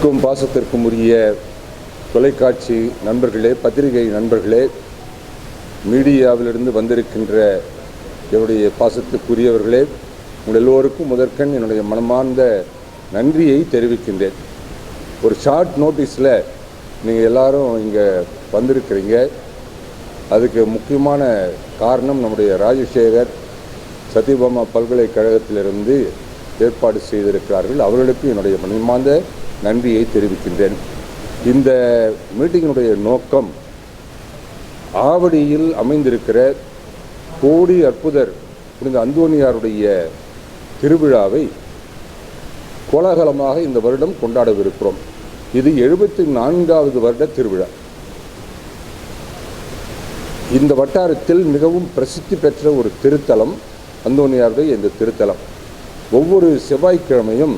அன்புக்கும் பாசத்திற்கும் உரிய தொலைக்காட்சி நண்பர்களே பத்திரிகை நண்பர்களே மீடியாவிலிருந்து வந்திருக்கின்ற என்னுடைய பாசத்துக்குரியவர்களே உங்கள் எல்லோருக்கும் முதற்கண் என்னுடைய மனமார்ந்த நன்றியை தெரிவிக்கின்றேன். ஒரு ஷார்ட் நோட்டீஸில் நீங்கள் எல்லாரும் இங்கே வந்திருக்கிறீங்க. அதுக்கு முக்கியமான காரணம் நம்முடைய ராஜசேகர் சத்யபாமா பல்கலைக்கழகத்திலிருந்து ஏற்பாடு செய்திருக்கிறார்கள். அவர்களுக்கு என்னுடைய மனமார்ந்த நன்றியை தெரிவிக்கின்றேன். இந்த மீட்டிங்கினுடைய நோக்கம் ஆவடியில் அமைந்திருக்கிற கோடி அற்புதர் புனித அந்தோனியாருடைய திருவிழாவை கோலாகலமாக இந்த வருடம் கொண்டாடவிருக்கிறோம். இது எழுபத்தி நான்காவது வருட திருவிழா. இந்த வட்டாரத்தில் மிகவும் பிரசித்தி பெற்ற ஒரு திருத்தலம் அந்தோனியாருடைய இந்த திருத்தலம். ஒவ்வொரு செவ்வாய்க்கிழமையும்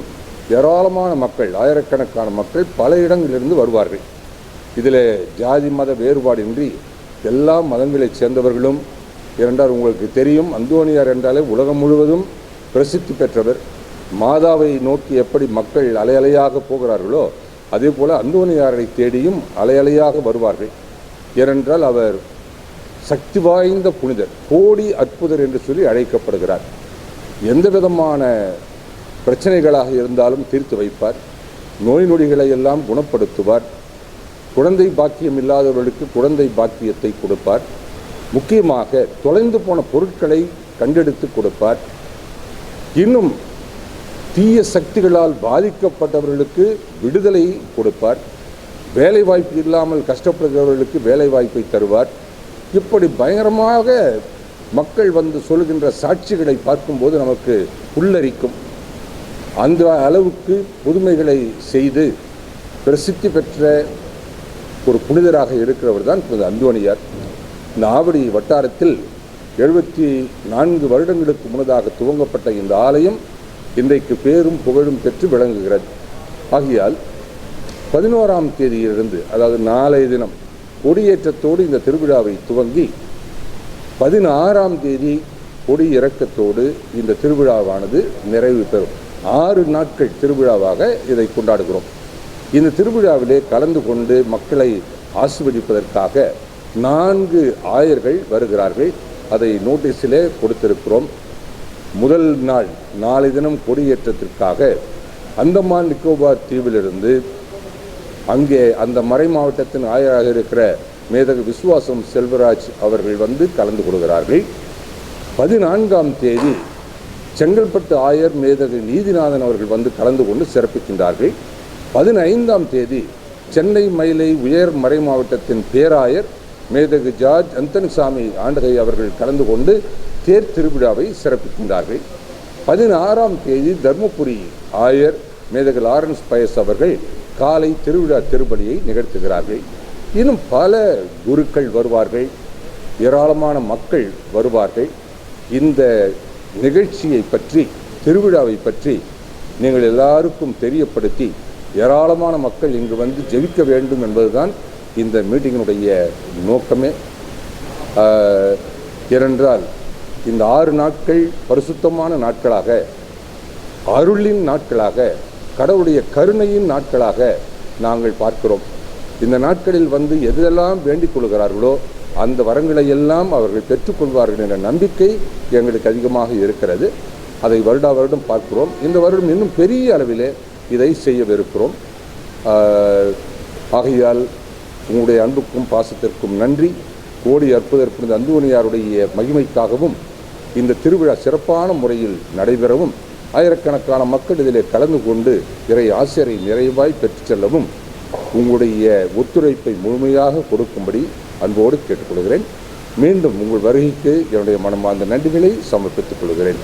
ஏராளமான மக்கள் ஆயிரக்கணக்கான மக்கள் பல இடங்களிலிருந்து வருவார்கள். இதில் ஜாதி மத வேறுபாடின்றி எல்லா மதங்களைச் சேர்ந்தவர்களும் இரண்டால் உங்களுக்கு தெரியும் அந்தோனியார் என்றாலே உலகம் முழுவதும் பிரசித்தி பெற்றவர். மாதாவை நோக்கி எப்படி மக்கள் அலையலையாக போகிறார்களோ அதே போல் அந்தோனியாரை தேடியும் அலையலையாக வருவார்கள். ஏனென்றால் அவர் சக்தி வாய்ந்த புனிதர் கோடி அற்புதர் என்று சொல்லி அழைக்கப்படுகிறார். எந்த விதமான பிரச்சனைகளாக இருந்தாலும் தீர்த்து வைப்பார். நோய் நொடிகளை எல்லாம் குணப்படுத்துவார். குழந்தை பாக்கியம் இல்லாதவர்களுக்கு குழந்தை பாக்கியத்தை கொடுப்பார். முக்கியமாக தொலைந்து போன பொருட்களை கண்டெடுத்து கொடுப்பார். இன்னும் தீய சக்திகளால் பாதிக்கப்பட்டவர்களுக்கு விடுதலை கொடுப்பார். வேலை வாய்ப்பு இல்லாமல் கஷ்டப்படுகிறவர்களுக்கு வேலை வாய்ப்பை தருவார். இப்படி பயங்கரமாக மக்கள் வந்து சொல்கின்ற சாட்சிகளை பார்க்கும்போது நமக்கு புல்லரிக்கும். அந்த அளவுக்கு புதுமைகளை செய்து பிரசித்தி பெற்ற ஒரு புனிதராக இருக்கிறவர் தான் புனித அந்தோணியார். இந்த ஆவடி வட்டாரத்தில் எழுபத்தி நான்கு வருடங்களுக்கு முன்னதாக துவங்கப்பட்ட இந்த ஆலயம் இன்றைக்கு பேரும் புகழும் பெற்று விளங்குகிறது. ஆகையால் பதினோராம் தேதியிலிருந்து அதாவது நாளைய தினம் கொடியேற்றத்தோடு இந்த திருவிழாவை துவங்கி பதினாறாம் தேதி கொடி இறக்கத்தோடு இந்த திருவிழாவானது நிறைவு பெறும். ஆறு நாட்கள் திருவிழாவாக இதை கொண்டாடுகிறோம். இந்த திருவிழாவிலே கலந்து கொண்டு மக்களை ஆசிர்வதிப்பதற்காக நான்கு ஆயர்கள் வருகிறார்கள். அதை நோட்டீஸிலே கொடுத்திருக்கிறோம். முதல் நாள் நாளை தினம் கொடியேற்றத்திற்காக அந்தமான் நிக்கோபார் தீவிலிருந்து அங்கே அந்த மறை மாவட்டத்தின் ஆயராக இருக்கிற மேதக விஸ்வாசம் செல்வராஜ் அவர்கள் வந்து கலந்து கொள்கிறார்கள். பதினான்காம் தேதி செங்கல்பட்டு ஆயர் மேதகு நீதிநாதன் அவர்கள் வந்து கலந்து கொண்டு சிறப்பிக்கின்றார்கள். பதினைந்தாம் தேதி சென்னை மயிலை உயர் மறை மாவட்டத்தின் பேராயர் மேதகு ஜார்ஜ் அந்தன்சாமி ஆண்டகை அவர்கள் கலந்து கொண்டு தேர் திருவிழாவை சிறப்பிக்கின்றார்கள். பதினாறாம் தேதி தர்மபுரி ஆயர் மேதகு லாரன்ஸ் பயஸ் அவர்கள் காலை திருவிழா திருப்பலியை நிகழ்த்துகிறார்கள். இன்னும் பல குருக்கள் வருவார்கள். ஏராளமான மக்கள் வருவார்கள். இந்த நிகழ்ச்சியை பற்றி திருவிழாவை பற்றி நீங்கள் எல்லாருக்கும் தெரியப்படுத்தி ஏராளமான மக்கள் இங்கு வந்து ஜெபிக்க வேண்டும் என்பதுதான் இந்த மீட்டிங்கினுடைய நோக்கமே. ஏனென்றால் இந்த ஆறு நாட்கள் பரிசுத்தமான நாட்களாக அருளின் நாட்களாக கடவுளுடைய கருணையின் நாட்களாக நாங்கள் பார்க்கிறோம். இந்த நாட்களில் வந்து எதெல்லாம் வேண்டிக் கொள்கிறார்களோ அந்த வரங்களை எல்லாம் அவர்கள் பெற்றுக்கொள்வார்கள் என்ற நம்பிக்கை எங்களுக்கு அதிகமாக இருக்கிறது. அதை வருடா வருடம் பார்க்கிறோம். இந்த வருடம் இன்னும் பெரிய அளவிலே இதை செய்யவிருக்கிறோம். ஆகையால் உங்களுடைய அன்புக்கும் பாசத்திற்கும் நன்றி. கோடி அற்புதற்கும் புனித அந்தோனியாருடைய மகிமைக்காகவும் இந்த திருவிழா சிறப்பான முறையில் நடைபெறவும் ஆயிரக்கணக்கான மக்கள் இதிலே கலந்து கொண்டு இறை ஆசிரியரை நிறைவாய் பெற்றுச் செல்லவும் உங்களுடைய ஒத்துழைப்பை முழுமையாக கொடுக்கும்படி அன்போடு கேட்டுக்கொள்கிறேன். மீண்டும் உங்கள் வருகைக்கு என்னுடைய மனமார்ந்த நன்றிகளை சமர்ப்பித்துக் கொள்கிறேன்.